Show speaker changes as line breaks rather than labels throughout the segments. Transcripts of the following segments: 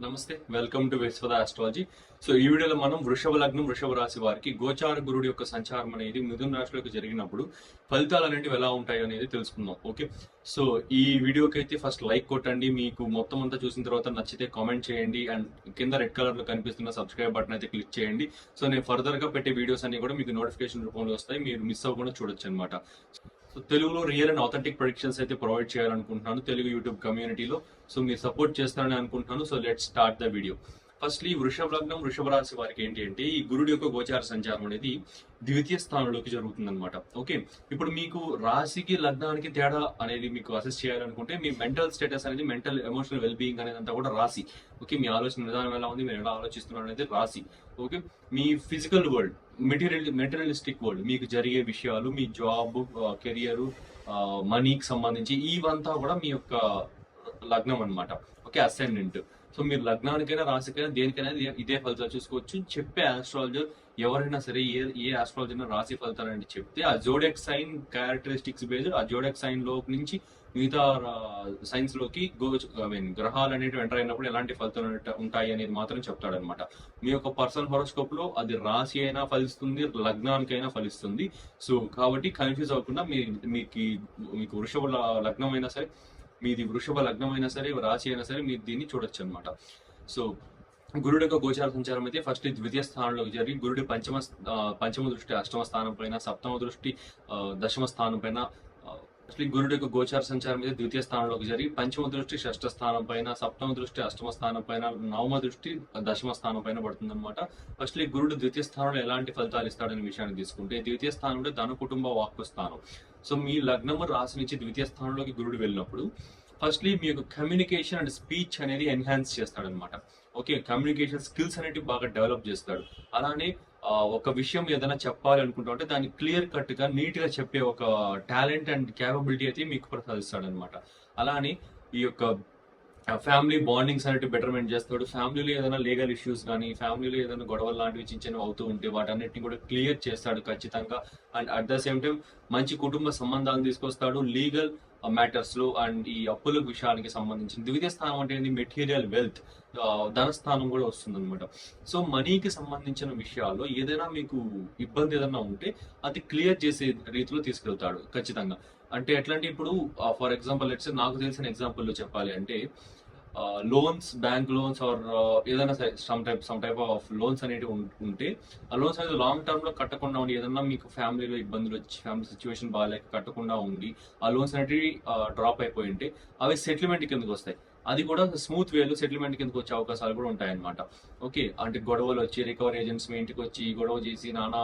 నమస్తే welcome to Vishwada astrology so ఈ వీడియోలో మనం వృషభ లగ్నం వృషభ రాశి వారికి గోచార గురుడి యొక్క సంచారం అనేది మిథున రాశిలోకి జరిగినప్పుడు ఫలితాలు అనేవి ఎలా ఉంటాయి అనేది తెలుసుకుందాం ఓకే? సో ఈ వీడియోకి అయితే ఫస్ట్ లైక్ కొట్టండి మీకు మొత్తం అంతా చూసిన తర్వాత నచ్చితే కామెంట్ చేయండి అండ్ కింద రెడ్ కలర్లో కనిపిస్తున్న సబ్స్క్రైబ్ బటన్ అయితే క్లిక్ చేయండి. సో నేను ఫర్దర్గా పెట్టే వీడియోస్ అన్ని కూడా మీకు నోటిఫికేషన్ రూపంలో వస్తాయి మీరు మిస్ అవ్వకుండా చూడొచ్చు అనమాట సో తెలుగులో రియల్ అండ్ ఆథెంటిక్ ప్రొడిక్షన్స్ అయితే ప్రొవైడ్ చేయాలనుకుంటున్నాను. తెలుగు యూట్యూబ్ కమ్యూనిటీలో సో మీరు సపోర్ట్ చేస్తారని అనుకుంటున్నాను. So let start the video firstly Vrishabha లగ్నం వృషభ రాశి వారికి ఏంటి అంటే ఈ గురుడి యొక్క గోచార సంచారం అనేది ద్వితీయ స్థానంలోకి జరుగుతుంది అనమాట ఓకే? ఇప్పుడు మీకు రాశికి లగ్నానికి తేడా అనేది మీకు అసెస్ చేయాలనుకుంటే మీ మెంటల్ స్టేటస్ అనేది మెంటల్ ఎమోషనల్ వెల్ బీయింగ్ అనేది అంతా కూడా రాశి. ఓకే? మీ ఆలోచన విధానం ఎలా ఉంది? మీరు ఎలా ఆలోచిస్తున్నారు అనేది రాశి. ఓకే? మీ physical world material materialistic world మీకు జరిగే విషయాలు మీ జాబ్ కెరియర్ మనీకి సంబంధించి ఇవంతా కూడా మీ యొక్క లగ్నం అన్నమాట. ఓకే? అసెండెంట్ సో మీరు లగ్నానికైనా రాశికైనా దేనికైనా ఇదే- ఫలితాలు చూసుకోవచ్చు. చెప్పే ఆస్ట్రాలజర్ ఎవరైనా సరే ఏ ఏ ఆస్ట్రాలజర్ రాశి ఫలితాలు అని చెప్తే ఆ జోడెక్ సైన్ క్యారెక్టరిస్టిక్స్ బేస్డ్ ఆ జోడెక్ సైన్లో నుంచి మిగతా సైన్స్లోకి గో ఐ మీన్ గ్రహాలు అనేవి ఎంటర్ అయినప్పుడు ఎలాంటి ఫలితాలు ఉంటాయి అనేది మాత్రం చెప్తాడనమాట మీ యొక్క పర్సనల్ హోరోస్కోప్లో అది రాశి అయినా ఫలిస్తుంది లగ్నానికైనా ఫలిస్తుంది. సో కాబట్టి కన్ఫ్యూజ్ అవ్వకుండా మీ మీకు మీకు వృషభ లగ్నం అయినా సరే మీది వృషభ లగ్నం అయినా సరే రాశి అయినా సరే మీరు దీన్ని చూడొచ్చు అనమాట సో గురుడు యొక్క గోచార సంచారం అయితే ఫస్ట్ ద్వితీయ స్థానంలో జరిగి గురుడి పంచమ పంచమ దృష్టి అష్టమ స్థానం పైన సప్తమ దృష్టి ఆ, దశమ స్థానం పైన అసలు గురుడు యొక్క గోచార సంచారం అయితే ద్వితీయ స్థానంలోకి జరిగి పంచమ దృష్టి షష్ఠ స్థానం పైన సప్తమ దృష్టి అష్టమ స్థానం పైన నవమ దృష్టి దశమ స్థానం పైన పడుతుంది అనమాట ఫస్ట్ గురుడు ద్వితీయ స్థానంలో ఎలాంటి ఫలితాలు ఇస్తాడనే విషయాన్ని తీసుకుంటే ద్వితీయ స్థానంలో ధన కుటుంబ వాక్కు స్థానం. సో మీ లగ్నము రాశి నుంచి ద్వితీయ స్థానంలోకి గురుడు వెళ్ళినప్పుడు ఫస్ట్లీ మీ యొక్క కమ్యూనికేషన్ అండ్ స్పీచ్ అనేది ఎన్హాన్స్ చేస్తాడనమాట ఓకే కమ్యూనికేషన్ స్కిల్స్ అనేటివి బాగా డెవలప్ చేస్తాడు. అలానే ఒక విషయం ఏదైనా చెప్పాలి అనుకుంటా ఉంటే దాన్ని క్లియర్ కట్గా నీట్గా చెప్పే ఒక టాలెంట్ అండ్ క్యాపబిలిటీ అయితే మీకు ప్రసాదిస్తాడు అనమాట అని ఈ యొక్క ఫ్యామిలీ బాండింగ్స్ అనేవి బెటర్మెంట్ చేస్తాడు. ఫ్యామిలీలో ఏదైనా లీగల్ ఇష్యూస్ కానీ ఫ్యామిలీలో ఏదైనా గొడవలు లాంటివి చిన్న చిన్నవి అవుతూ ఉంటే వాటన్నిటిని కూడా క్లియర్ చేస్తాడు ఖచ్చితంగా. And at the same time మంచి కుటుంబ సంబంధాలను తీసుకొస్తాడు. లీగల్ మ్యాటర్స్లో అండ్ ఈ అప్పుల విషయానికి సంబంధించిన ద్వితీయ స్థానం అంటే మెటీరియల్ వెల్త్ ధనస్థానం కూడా వస్తుంది అనమాట సో మనీకి సంబంధించిన విషయాల్లో ఏదైనా మీకు ఇబ్బంది ఏదైనా ఉంటే అది క్లియర్ చేసే రీతిలో తీసుకెళ్తాడు ఖచ్చితంగా. అంటే ఎట్లా అంటే ఇప్పుడు ఫర్ ఎగ్జాంపుల్ లెట్స్ నాకు తెలిసిన ఎగ్జాంపుల్లో చెప్పాలి అంటే లోన్స్ బ్యాంక్ లోన్స్ ఆర్ ఏదైనా some type some type of loans అనేటివి ఉంటే ఆ లోన్స్ అనేది లాంగ్ టర్మ్లో కట్టకుండా ఉండి ఏదన్నా మీకు ఫ్యామిలీలో ఇబ్బందులు వచ్చి ఫ్యామిలీ సిచ్యువేషన్ బాగాలేక కట్టకుండా ఉండి ఆ లోన్స్ అనేటివి డ్రాప్ అయిపోయి ఉంటే అవి సెటిల్మెంట్ కిందకి వస్తాయి. అది కూడా స్మూత్ వేలో సెటిల్మెంట్ కిందకి వచ్చే అవకాశాలు కూడా ఉంటాయన్నమాట. ఓకే అంటే గొడవలు వచ్చి రికవరీ ఏజెంట్స్ మీ ఇంటికి వచ్చి గొడవ చేసి నానా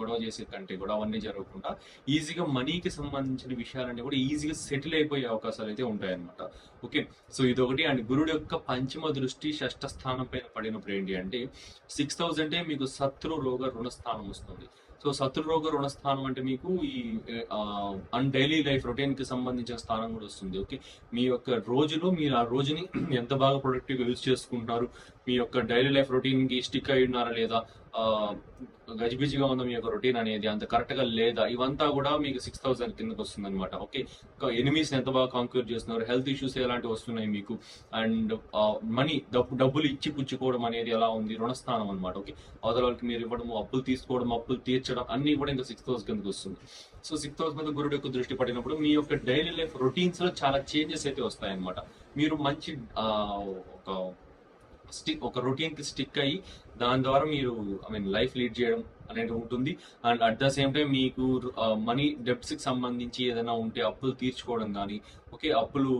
గొడవ చేసే కంటే గొడవ అన్నీ జరగకుండా ఈజీగా మనీకి సంబంధించిన విషయాలన్నీ కూడా ఈజీగా సెటిల్ అయిపోయే అవకాశాలు అయితే ఉంటాయన్నమాట. ఓకే సో ఇది ఒకటి అండ్ గురుడు యొక్క పంచమ దృష్టి షష్ఠ స్థానం పైన పడినప్పుడు ఏంటి అంటే సిక్స్ థౌజండ్ మీకు శత్రు రోగ రుణ స్థానం వస్తుంది. సో శత్రురోగ రుణ స్థానం అంటే మీకు ఈ అన్ డైలీ లైఫ్ రొటీన్కి సంబంధించిన స్థానం కూడా వస్తుంది. ఓకే? మీ యొక్క రోజులో మీరు ఆ రోజుని ఎంత బాగా ప్రొడక్టివ్గా యూజ్ చేసుకుంటున్నారు? మీ యొక్క డైలీ లైఫ్ రొటీన్కి స్టిక్ అయి ఉన్నారా లేదా? గజిబిజిగా ఉన్న మీ యొక్క రొటీన్ అనేది అంత కరెక్ట్గా లేదా? ఇవంతా కూడా మీకు సిక్స్ థౌసండ్ కిందకి వస్తుంది అనమాట ఓకే ఎనిమీస్ ఎంత బాగా కాంక్యూర్ చేస్తున్నారు? హెల్త్ ఇష్యూస్ ఎలాంటివి వస్తున్నాయి మీకు? అండ్ మనీ డబ్బు డబ్బులు ఇచ్చి పుచ్చుకోవడం అనేది ఎలా ఉంది? రుణస్థానం అనమాట ఓకే అవతల వాళ్ళకి మీరు ఇవ్వడం అప్పులు తీసుకోవడం అప్పులు తీర్చడం అన్ని కూడా ఇంకా సిక్స్ థౌసండ్ కిందకి వస్తుంది. సో సిక్స్ థౌసండ్ మీద గురుడు యొక్క దృష్టి పడినప్పుడు మీ యొక్క డైలీ లైఫ్ రొటీన్స్లో చాలా చేంజెస్ అయితే వస్తాయన్నమాట. మీరు మంచి ఒక స్టిక్ ఒక రొటీన్కి స్టిక్ అయ్యి దాని ద్వారా మీరు ఐ మీన్ లైఫ్ లీడ్ చేయడం అనేది ఉంటుంది. And at the same time మీకు మనీ డెప్స్కి సంబంధించి ఏదైనా ఉంటే అప్పులు తీర్చుకోవడం కానీ ఓకే అప్పులు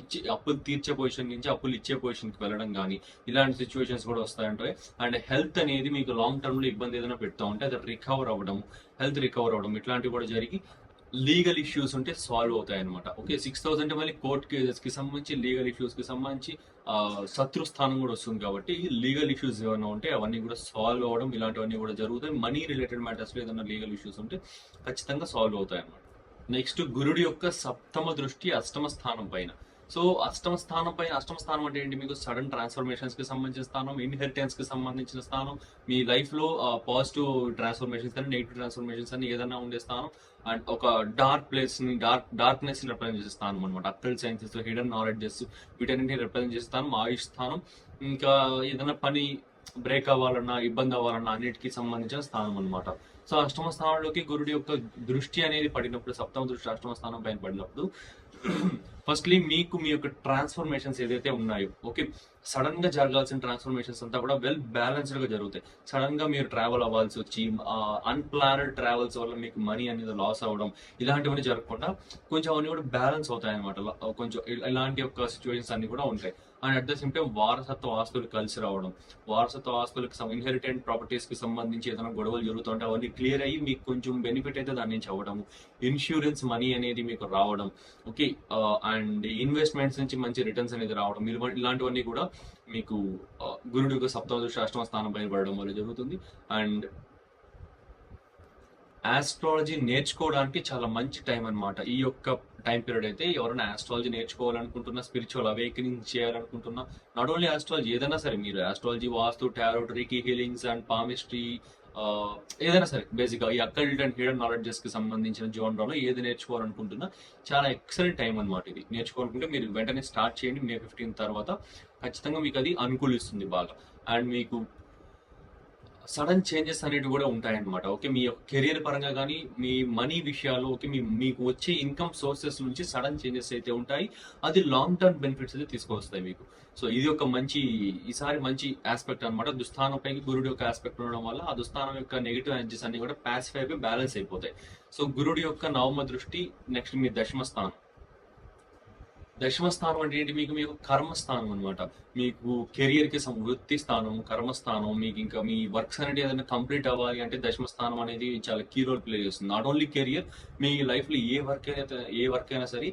ఇచ్చి ఇచ్చే అప్పులు తీర్చే పొజిషన్ నుంచి అప్పులు ఇచ్చే పొజిషన్కి వెళ్ళడం కానీ ఇలాంటి సిచ్యువేషన్స్ కూడా వస్తాయంటాయి అండ్ హెల్త్ అనేది మీకు లాంగ్ టర్మ్లో ఇబ్బంది ఏదైనా పెడతా ఉంటే అది రికవర్ అవ్వడం హెల్త్ రికవర్ అవ్వడం ఇట్లాంటివి కూడా జరిగి లీగల్ ఇష్యూస్ ఉంటే సాల్వ్ అవుతాయి అనమాట ఓకే సిక్స్ థౌసండ్ మళ్ళీ కోర్ట్ కేసెస్కి సంబంధించి లీగల్ ఇష్యూస్కి సంబంధించి శత్రు స్థానం కూడా వస్తుంది కాబట్టి లీగల్ ఇష్యూస్ ఏమైనా ఉంటే అవన్నీ కూడా సాల్వ్ అవ్వడం ఇలాంటివన్నీ కూడా జరుగుతాయి. మనీ రిలేటెడ్ మ్యాటర్స్లో ఏదైనా లీగల్ ఇష్యూస్ ఉంటే ఖచ్చితంగా సాల్వ్ అవుతాయి అనమాట నెక్స్ట్ గురుడి యొక్క సప్తమ దృష్టి అష్టమ స్థానం పైన. సో అష్టమ స్థానం పైన అష్టమ స్థానం అంటే ఏంటి? మీకు సడన్ ట్రాన్స్ఫర్మేషన్స్కి సంబంధించిన స్థానం ఇన్హెరిటెన్స్కి సంబంధించిన స్థానం మీ లైఫ్లో పాజిటివ్ ట్రాన్స్ఫర్మేషన్స్ అని నెగిటివ్ ట్రాన్స్ఫర్మేషన్స్ అని ఏదైనా ఉండే స్థానం అండ్ ఒక డార్క్ ప్లేస్ని డార్క్ డార్క్నెస్ని రిప్రజెంట్ చేసే స్థానం అనమాట అక్కల్ సైన్సెస్ హిడెన్ నాలెడ్జెస్ వీటన్నింటిని రిప్రజెంట్ చేసే స్థానం ఆయుష్ స్థానం ఇంకా ఏదైనా పని బ్రేక్ అవ్వాలన్నా ఇబ్బంది అవ్వాలన్నా అన్నిటికీ సంబంధించిన స్థానం అన్నమాట. సో అష్టమ స్థానంలోకి గురుడి యొక్క దృష్టి అనేది పడినప్పుడు సప్తమ దృష్టి అష్టమ స్థానం పైన పడినప్పుడు ఫస్ట్లీ మీకు మీ యొక్క ట్రాన్స్ఫర్మేషన్స్ ఏదైతే ఉన్నాయో ఓకే సడన్గా జరగాల్సిన ట్రాన్స్ఫర్మేషన్స్ అంతా కూడా వెల్ బ్యాలెన్స్డ్గా జరుగుతాయి. సడన్గా మీరు ట్రావెల్ అవ్వాల్సి వచ్చి అన్ప్లానడ్ ట్రావెల్స్ వల్ల మీకు మనీ అనేది లాస్ అవ్వడం ఇలాంటివన్నీ జరగకుండా కొంచెం అవన్నీ కూడా బ్యాలెన్స్ అవుతాయి అనమాట కొంచెం ఇలాంటి యొక్క సిచ్యువేషన్స్ అన్ని కూడా ఉంటాయి. And at the same time వారసత్వ ఆస్తులు కలిసి రావడం. వారసత్వ ఆస్తులకు ఇన్హెరిటెంట్ ప్రాపర్టీస్కి సంబంధించి ఏదైనా గొడవలు జరుగుతుంటే అవన్నీ క్లియర్ అయ్యి మీకు కొంచెం బెనిఫిట్ అయితే దాని నుంచి అవ్వడం ఇన్సూరెన్స్ మనీ అనేది మీకు రావడం. ఓకే అండ్ ఇన్వెస్ట్మెంట్స్ నుంచి మంచి రిటర్న్స్ అనేది రావడం. మీరు ఇలాంటివన్నీ కూడా మీకు uh, గురుడు యొక్క సప్తమ అష్టమ స్థానం పైన పడడం వల్ల జరుగుతుంది. అండ్ ఆస్ట్రాలజీ నేర్చుకోవడానికి చాలా మంచి టైం అన్నమాట. ఈ యొక్క టైం పీరియడ్ అయితే ఎవరైనా ఆస్ట్రాలజీ నేర్చుకోవాలనుకుంటున్నా స్పిరిచువల్ అవేకనింగ్ చేయాలనుకుంటున్నా నాట్ ఓన్లీ ఆస్ట్రాలజీ ఏదైనా సరే మీరు ఆస్ట్రాలజీ వాస్తు టారోటరీకి హీలింగ్స్ అండ్ పామిస్ట్రీ ఏదైనా సరే బేసిక్గా ఈ అకల్ట్ అండ్ హిడెన్ నాలెడ్జెస్కి సంబంధించిన జోన్లో ఏది నేర్చుకోవాలనుకుంటున్నా చాలా ఎక్సలెంట్ టైం అన్నమాట ఇది. నేర్చుకోవాలనుకుంటే మీరు వెంటనే స్టార్ట్ చేయండి మే ఫిఫ్టీన్ తర్వాత. ఖచ్చితంగా మీకు అది అనుకూలిస్తుంది బాగా. అండ్ మీకు సడన్ చేంజెస్ అనేవి కూడా ఉంటాయన్నమాట. ఓకే మీ కెరియర్ పరంగా కానీ మీ మనీ విషయాలు ఓకే మీ మీకు వచ్చే ఇన్కమ్ సోర్సెస్ నుంచి సడన్ చేంజెస్ అయితే ఉంటాయి అది లాంగ్ టర్మ్ బెనిఫిట్స్ అయితే తీసుకొస్తాయి మీకు. సో ఇది ఒక మంచి ఈసారి మంచి ఆస్పెక్ట్ అన్నమాట. దుస్థానంపై గురుడు గురుడి యొక్క ఆస్పెక్ట్ ఉండడం వల్ల ఆ దుస్థానం యొక్క నెగిటివ్ ఎనర్జీస్ అన్ని కూడా పాసిఫై అయిపోయి బ్యాలెన్స్ అయిపోతాయి. సో గురుడి యొక్క నవమ దృష్టి నెక్స్ట్ మీ దశమ స్థానం. దశమ స్థానం అంటే ఏంటి? మీకు మీకు కర్మస్థానం అనమాట మీకు కెరియర్కి సం- వృత్తి స్థానం కర్మస్థానం మీకు ఇంకా మీ వర్క్స్ అనేది ఏదైనా కంప్లీట్ అవ్వాలి అంటే దశమ స్థానం అనేది చాలా కీ రోల్ ప్లే చేస్తుంది. నాట్ ఓన్లీ కెరియర్ మీ లైఫ్లో ఏ వర్క్ అయితే ఏ వర్క్ అయినా సరే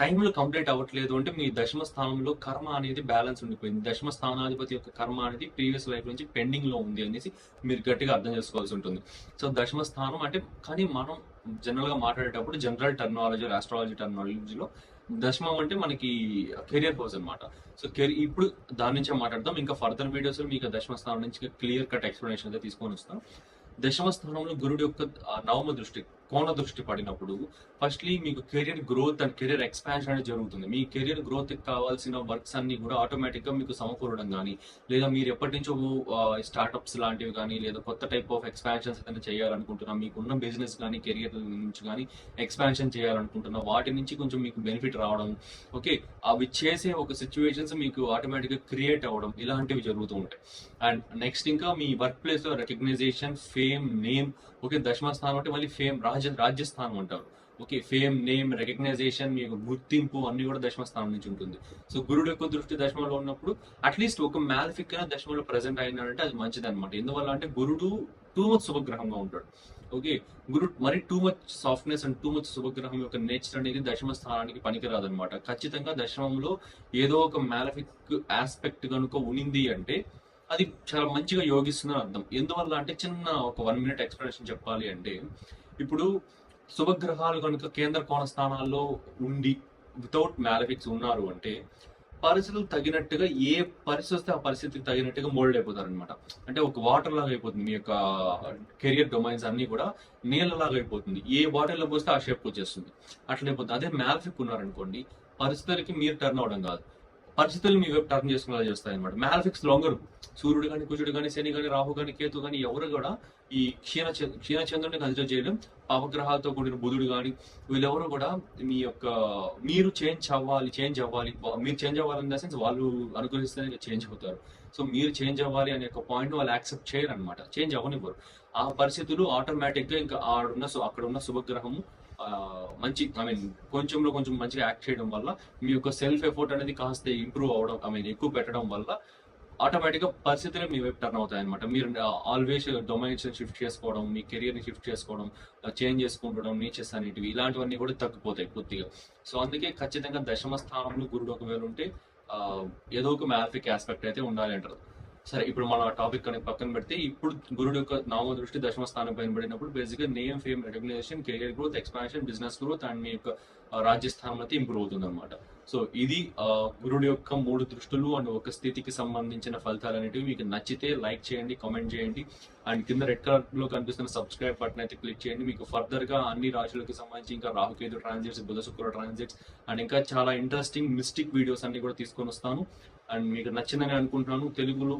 టైంలో కంప్లీట్ అవ్వట్లేదు అంటే మీ దశమ స్థానంలో కర్మ అనేది బ్యాలెన్స్ ఉండిపోయింది. దశమ స్థానాధిపతి యొక్క కర్మ అనేది ప్రీవియస్ లైఫ్ నుంచి పెండింగ్లో ఉంది అనేసి మీరు గట్టిగా అర్థం చేసుకోవాల్సి ఉంటుంది. సో దశమ స్థానం అంటే కానీ మనం జనరల్గా మాట్లాడేటప్పుడు జనరల్ టెర్నాలజీ ఆస్ట్రాలజీ టర్నాలజీలో దశమం అంటే మనకి కెరియర్ హౌస్ అన్నమాట. సో కెరీ ఇప్పుడు దాని నుంచే మాట్లాడదాం. ఇంకా ఫర్దర్ వీడియోస్ మీకు దశమ స్థానం నుంచి క్లియర్ కట్ ఎక్స్ప్లెనేషన్ అయితే తీసుకొని వస్తాం. దశమ స్థానంలో గురుడు యొక్క నవమ దృష్టి కోణ దృష్టి పడినప్పుడు ఫస్ట్లీ మీకు career growth and career expansion అనేది జరుగుతుంది. మీ కెరియర్ గ్రోత్కి కావాల్సిన వర్క్స్ అన్ని కూడా ఆటోమేటిక్గా మీకు సమకూరడం కానీ లేదా మీరు ఎప్పటి నుంచో స్టార్ట్అప్స్ లాంటివి కానీ లేదా కొత్త టైప్ ఆఫ్ ఎక్స్పాన్షన్స్ ఏదైనా చేయాలనుకుంటున్నా మీకున్న బిజినెస్ కానీ కెరియర్ నుంచి కానీ ఎక్స్పాన్షన్ చేయాలనుకుంటున్నా వాటి నుంచి కొంచెం మీకు బెనిఫిట్ రావడం ఓకే అవి చేసే ఒక సిచ్యువేషన్స్ మీకు ఆటోమేటిక్గా క్రియేట్ అవ్వడం ఇలాంటివి జరుగుతూ ఉంటాయి. అండ్ నెక్స్ట్ ఇంకా మీ వర్క్ ప్లేస్లో రికగ్నైజేషన్ ఫేమ్ నేమ్ ఓకే దశమ స్థానం అంటే మళ్ళీ ఫేమ్ రాజ్య రాజ్యస్థానం అంటారు. ఓకే ఫేమ్ నేమ్ రికగ్నైజేషన్ మీ యొక్క గుర్తింపు అన్ని కూడా దశమ స్థానం నుంచి ఉంటుంది. సో గురుడు యొక్క దృష్టి దశమలో ఉన్నప్పుడు అట్లీస్ట్ ఒక మ్యాలిఫిక్ అయినా దశమలో ప్రజెంట్ అయినాడంటే అది మంచిది అనమాట ఎందువల్ల అంటే గురుడు టూ మచ్ శుభగ్రహంగా ఉంటాడు. ఓకే గురు మరి too much softness and too much శుభగ్రహం యొక్క నేచర్ అనేది దశమ స్థానానికి పనికిరాదు అనమాట ఖచ్చితంగా దశమంలో ఏదో ఒక మ్యాలఫిక్ ఆస్పెక్ట్ కనుక ఉనింది అంటే అది చాలా మంచిగా యోగిస్తుందని అర్థం. ఎందువల్ల అంటే చిన్న ఒక వన్ మినిట్ ఎక్స్ప్లెనేషన్ చెప్పాలి అంటే ఇప్పుడు శుభగ్రహాలు కనుక కేంద్ర కోణ స్థానాల్లో ఉండి వితౌట్ మ్యాలఫిక్స్ ఉన్నారు అంటే పరిస్థితులు తగినట్టుగా ఏ పరిస్థితి వస్తే ఆ పరిస్థితికి తగినట్టుగా మోల్డ్ అయిపోతారు అనమాట అంటే ఒక వాటర్ లాగా అయిపోతుంది మీ యొక్క కెరియర్ డొమైన్స్ అన్ని కూడా నీళ్ళలాగా అయిపోతుంది. ఏ వాటర్లో పోస్తే ఆ షేప్ వచ్చేస్తుంది. అట్లా అయిపోతుంది. అదే మ్యాలఫిక్ ఉన్నారనుకోండి పరిస్థితులకి మీరు టర్న్ అవడం కాదు. పరిస్థితులు మీ వైపు టర్న్ చేసుకునేలా చేస్తాయి అనమాట మ్యాలఫిక్స్ లొంగరు. సూర్యుడు కానీ కుజుడు కానీ శని కానీ రాహు కానీ కేతు కానీ ఎవరు కూడా ఈ క్షీణ క్షీణచంద్రుని కన్సిడర్ చేయడం పాపగ్రహాలతో కూడిన బుధుడు కానీ వీళ్ళెవరు కూడా మీ యొక్క మీరు చేంజ్ అవ్వాలి చేంజ్ అవ్వాలి. మీరు చేంజ్ అవ్వాలి దా సెన్స్ వాళ్ళు అనుగ్రహిస్తేనే చేంజ్ అవుతారు. సో మీరు చేంజ్ అవ్వాలి అనే ఒక పాయింట్ వాళ్ళు యాక్సెప్ట్ చేయరు అనమాట చేంజ్ అవ్వనివ్వరు. ఆ పరిస్థితులు ఆటోమేటిక్గా ఇంకా ఆడున్న సో అక్కడ ఉన్న శుభగ్రహము మంచి ఐ మీన్ కొంచెంలో కొంచెం మంచిగా యాక్ట్ చేయడం వల్ల మీ యొక్క సెల్ఫ్ ఎఫర్ట్ అనేది కాస్త ఇంప్రూవ్ అవడం ఐ మీన్ ఎక్కువ పెట్టడం వల్ల ఆటోమేటిక్గా పరిస్థితులు మీ వైపు టర్న్ అవుతాయి అనమాట మీరు ఆల్వేస్ డొమైన్స్ షిఫ్ట్ చేసుకోవడం మీ కెరియర్ని షిఫ్ట్ చేసుకోవడం చేంజ్ చేసుకుంటడం నీచెస్ అనేటివి ఇలాంటివన్నీ కూడా తగ్గిపోతాయి కొద్దిగా సో అందుకే ఖచ్చితంగా దశమ స్థానంలో గురుడు ఒకవేళ ఉంటే ఏదో ఒక మ్యాలఫిక్ ఆస్పెక్ట్ అయితే ఉండాలి అంటారు. సరే ఇప్పుడు మన టాపిక్ కనుక పక్కన పెడితే ఇప్పుడు గురుడు యొక్క నామ దృష్టి దశమ స్థానం పైన పడినప్పుడు బేసిక్గా name fame regulation career growth expansion business growth and మీ యొక్క ఆ, రాజ్యస్థానం అయితే ఇంప్రూవ్ అవుతుంది అనమాట సో ఇది గురుడు యొక్క మూడు దృష్టులు అండ్ ఒక స్థితికి సంబంధించిన ఫలితాలు అనేటివి మీకు నచ్చితే లైక్ చేయండి కామెంట్ చేయండి. అండ్ కింద రెడ్ కలర్లో కనిపిస్తున్న సబ్స్క్రైబ్ బటన్ అయితే క్లిక్ చేయండి. మీకు ఫర్దర్గా అన్ని రాశులకు సంబంధించి ఇంకా Rahu Ketu transits Budha Shukra transits and ఇంకా చాలా ఇంట్రెస్టింగ్ మిస్టిక్ వీడియోస్ అన్ని కూడా తీసుకొని వస్తాను. అండ్ మీకు నచ్చిందని అనుకుంటున్నాను. తెలుగులో